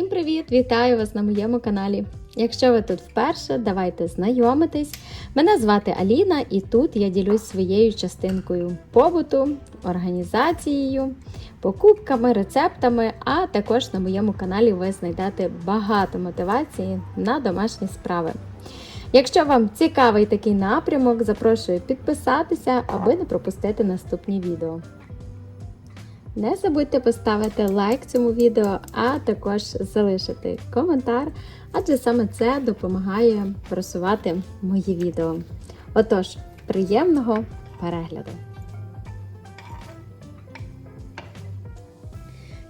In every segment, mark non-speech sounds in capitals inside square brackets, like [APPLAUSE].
Всім привіт! Вітаю вас на моєму каналі. Якщо ви тут вперше, давайте знайомитись. Мене звати Аліна, і тут я ділюсь своєю частинкою побуту, організацією, покупками, рецептами, а також на моєму каналі ви знайдете багато мотивації на домашні справи. Якщо вам цікавий такий напрямок, запрошую підписатися, аби не пропустити наступні відео. Не забудьте поставити лайк цьому відео, а також залишити коментар, адже саме це допомагає просувати мої відео. Отож, приємного перегляду!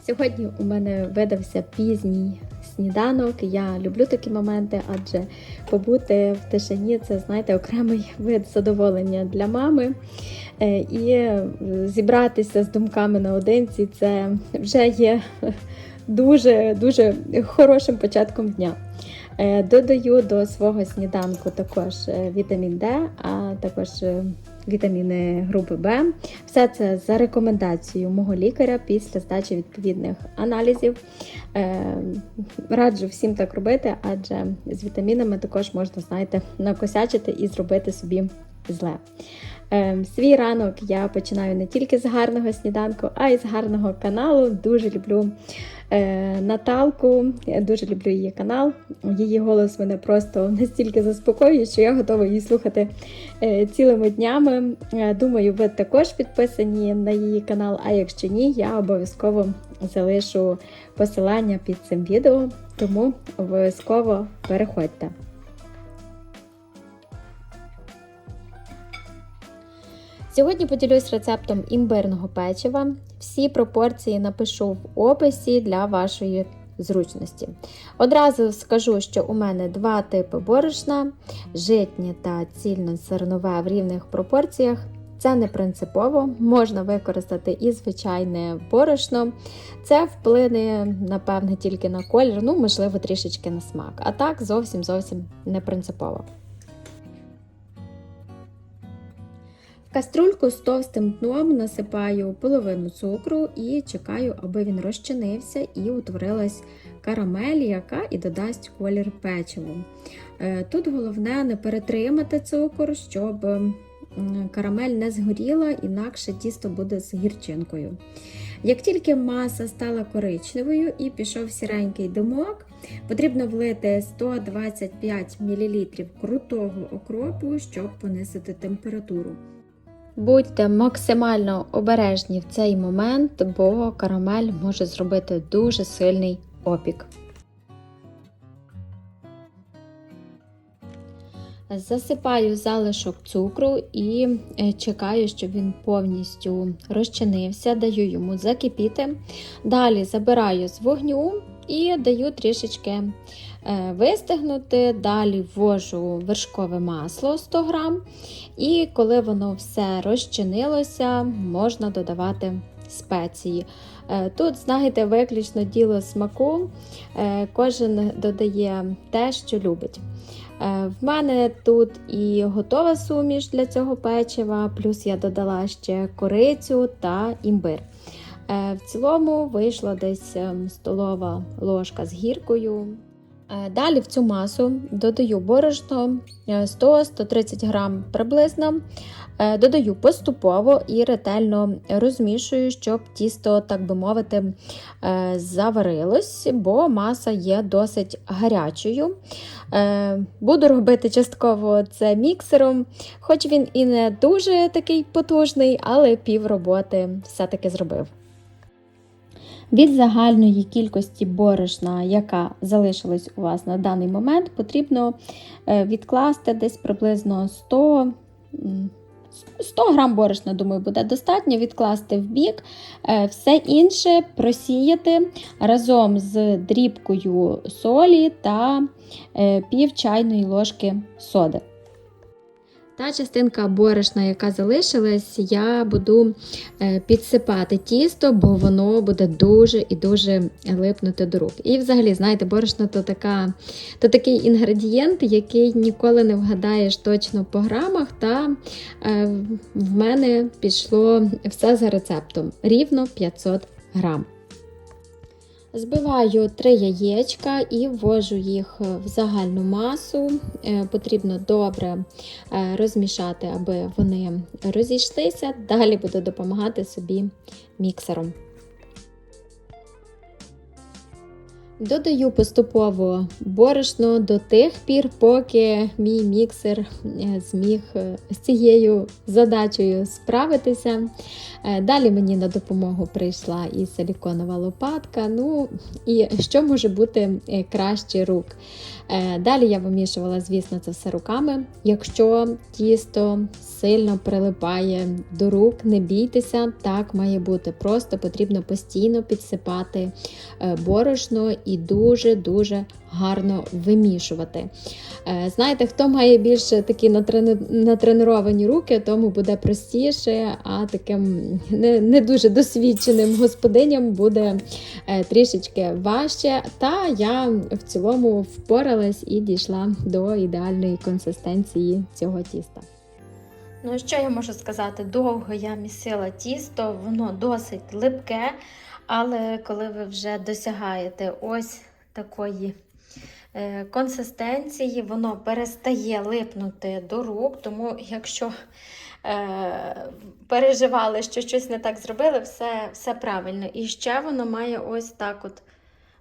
Сьогодні у мене видався пізній сніданок. Я люблю такі моменти, адже побути в тишині це, знаєте, окремий [LAUGHS] вид задоволення для мами. Е, І зібратися з думками наодинці це вже є [LAUGHS] дуже дуже хорошим початком дня. Е, Додаю до свого сніданку також е, вітамін Д, а також вітаміни групи Б. Все це за рекомендацією мого лікаря після здачі відповідних аналізів. Е, Раджу всім так робити, адже з вітамінами також можна, знаєте, накосячити і зробити собі зле. Е, Свій ранок я починаю не тільки з гарного сніданку, а й з гарного каналу. Дуже люблю е, Наталку, дуже люблю її канал. Її голос мене просто настільки заспокоює, що я готова її слухати е, цілими днями. Е, Думаю, ви також підписані на її канал. А якщо ні, я обов'язково залишу посилання під цим відео, тому обов'язково переходьте. Сьогодні поділюсь рецептом імбирного печива. Всі пропорції напишу в описі для вашої зручності. Одразу скажу, що у мене два типи борошна: житнє та цільнозернове в рівних пропорціях. Це не принципово, можна використати і звичайне борошно. Це вплине, напевне, тільки на колір, ну, можливо, трішечки на смак. А так зовсім зовсім не принципово. В каструльку з товстим дном насипаю половину цукру і чекаю, аби він розчинився і утворилась карамель, яка і додасть колір печиву. Е, Тут головне не перетримати цукор, щоб карамель не згоріла, інакше тісто буде з гірчинкою. Як тільки маса стала коричневою і пішов сіренький димок, потрібно влити 125 мл крутого окропу, щоб понизити температуру. Будьте максимально обережні в цей момент, бо карамель може зробити дуже сильний опік. Засипаю залишок цукру і е, чекаю, щоб він повністю розчинився, даю йому закипіти. Далі забираю з вогню і даю трішечки е, вистигнути. Далі ввожу вершкове масло 100 г. І коли воно все розчинилося, можна додавати спеції. Е, Тут, знаєте, виключно діло смаку, Е, кожен додає те, що любить. В мене тут і готова суміш для цього печива, плюс я додала ще корицю та імбир. Е, В цілому вийшла десь ем, столова ложка з гіркою. Е, Далі в цю масу додаю борошно е, 100-130 грам приблизно. Е, Додаю поступово і ретельно розмішую, щоб тісто, так би мовити, е, заварилось, бо маса є досить гарячою. Е, Буду робити частково це міксером, хоч він і не дуже такий потужний, але пів роботи все-таки зробив. Від загальної кількості борошна, яка залишилась у вас на даний момент, потрібно е, відкласти десь приблизно 100 100 грам борошна, думаю, буде достатньо відкласти в бік. Е, Все інше просіяти разом з дрібкою солі та е, пів чайної ложки соди. Та частинка борошна, яка залишилась, я буду е, підсипати тісто, бо воно буде дуже і дуже липнути до рук. І взагалі, знаєте, борошно то, така, то такий інгредієнт, який ніколи не вгадаєш точно по грамах. Та е, в мене пішло все за рецептом рівно 500 грам. Збиваю три яєчка і ввожу їх в загальну масу. Е, Потрібно добре е, розмішати, аби вони розійшлися. Далі буду допомагати собі міксером. Додаю поступово борошно до тих пір, поки мій міксер е, зміг е, з цією задачею справитися. Е, Далі мені на допомогу прийшла і силіконова лопатка. Ну і що може бути краще рук. Далі я вимішувала, звісно, це все руками. Якщо тісто сильно прилипає до рук, не бійтеся, так має бути. Просто потрібно постійно підсипати е, борошно і дуже-дуже гарно вимішувати. Е, Знаєте, хто має більше такі натреновані руки, тому буде простіше, а таким не, не дуже досвідченим господиням буде е, трішечки важче. Та я в цілому впоралась і дійшла до ідеальної консистенції цього тіста. Ну, що я можу сказати? Довго я місила тісто, воно досить липке, але коли ви вже досягаєте ось такої е, консистенції, воно перестає липнути до рук, тому якщо е, переживали, що щось не так зробили, все, все правильно. І ще воно має ось так от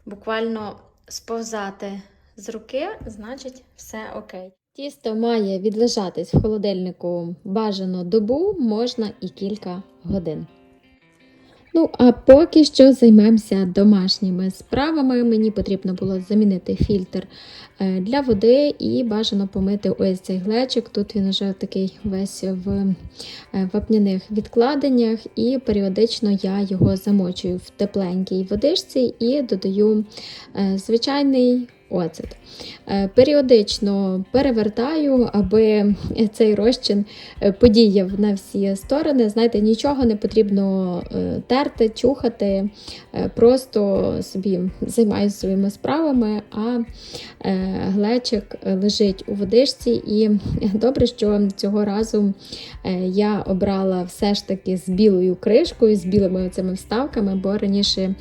буквально сповзати з руки, значить все окей. Тісто має відлежатись в холодильнику бажано добу, можна і кілька годин. Ну, а поки що займемося домашніми справами. Мені потрібно було замінити фільтр е, для води і бажано помити ось цей глечик. Тут він вже такий весь в е, вапняних відкладеннях, і періодично я його замочую в тепленькій водичці і додаю е, звичайний оцет. Е, Періодично перевертаю, аби цей розчин е, подіяв на всі сторони. Знаєте, нічого не потрібно е, терти, чухати, просто собі займаюся своїми справами, а глечик лежить у водичці. І добре, що цього разу я обрала все ж таки з білою кришкою, з білими цими вставками, бо раніше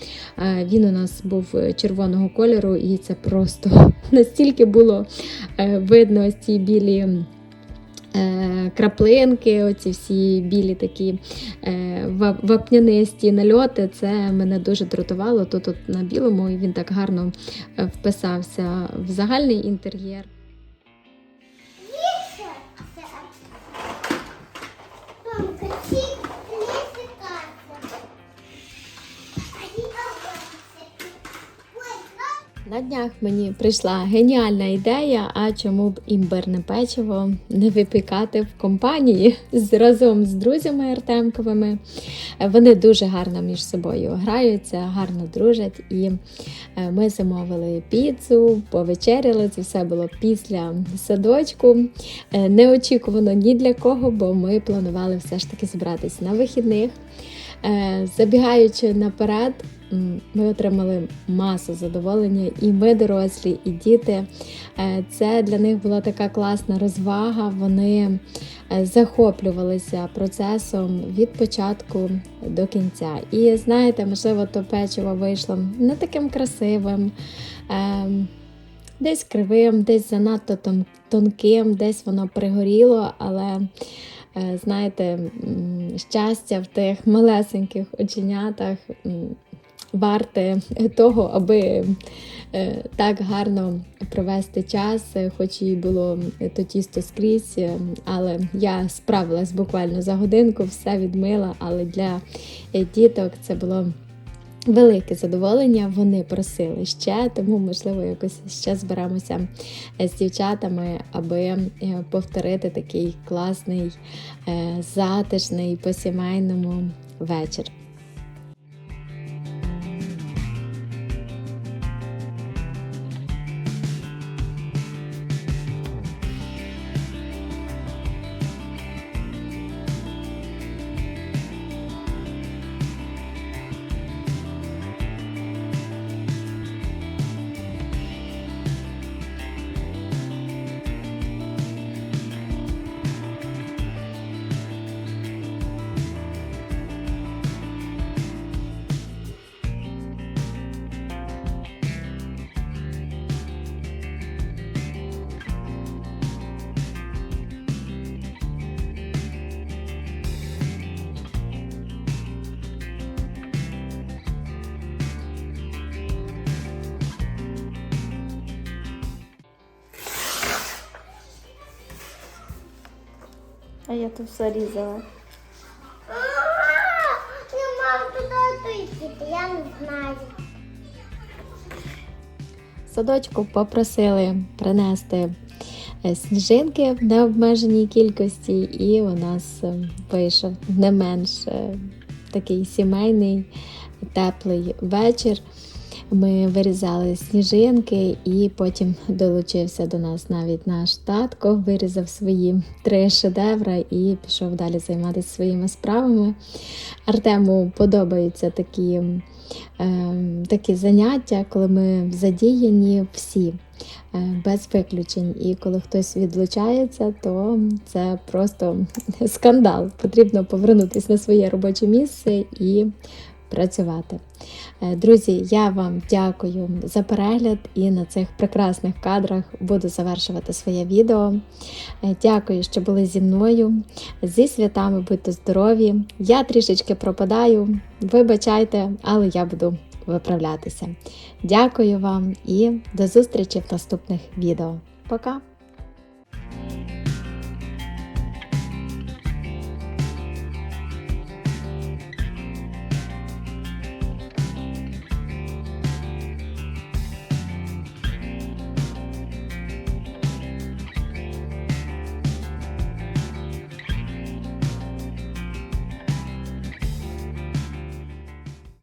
він у нас був червоного кольору, і це просто [LAUGHS] настільки було е, видно ось ці білі. е, Краплинки, оці всі білі такі е, вапнянисті нальоти, це мене дуже дратувало тут от на білому, і він так гарно вписався в загальний інтер'єр. На днях мені прийшла геніальна ідея, а чому б імбирне печиво не випікати в компанії разом з друзями Артемковими. Вони дуже гарно між собою граються, гарно дружать. І е, ми замовили піцу, повечеряли. Це все було після садочку. Е, Неочікувано ні для кого, бо ми планували все ж таки збиратись на вихідних. Е, Забігаючи наперед, ми отримали масу задоволення, і ми дорослі, і діти. Е, Це для них була така класна розвага. Вони е, захоплювалися процесом від початку до кінця. І знаєте, можливо, то печиво вийшло не таким красивим. ем, Десь кривим, десь занадто тонким, десь воно пригоріло, але знаєте, щастя в тих малесеньких оченятах варте того, аби е, так гарно провести час, е, хоч і було то тісто скрізь, е, але я справилась буквально за годинку, все відмила, але для діток це було. Велике задоволення, вони просили ще, тому можливо якось ще зберемося е, з дівчатами, аби е, повторити такий класний, е, затишний по сімейному вечір. А я тут все різала. Не мав туди йти, я не знаю. Садочку попросили принести е, сніжинки в необмеженій кількості, і у нас е, вийшов не менш е, такий сімейний теплий вечір. Ми вирізали сніжинки, і потім долучився до нас навіть наш татко, вирізав свої три шедеври і пішов далі займатися своїми справами. Артему подобаються такі, е, такі заняття, коли ми задіяні всі. е, Без виключень, і коли хтось відлучається, то це просто скандал. Потрібно повернутися на своє робоче місце і працювати. Е, Друзі, я вам дякую за перегляд і на цих прекрасних кадрах буду завершувати своє відео. Е, Дякую, що були зі мною. Зі святами будьте здорові. Я трішечки пропадаю. Вибачайте, але я буду виправлятися. Дякую вам і до зустрічі в наступних відео. Пока!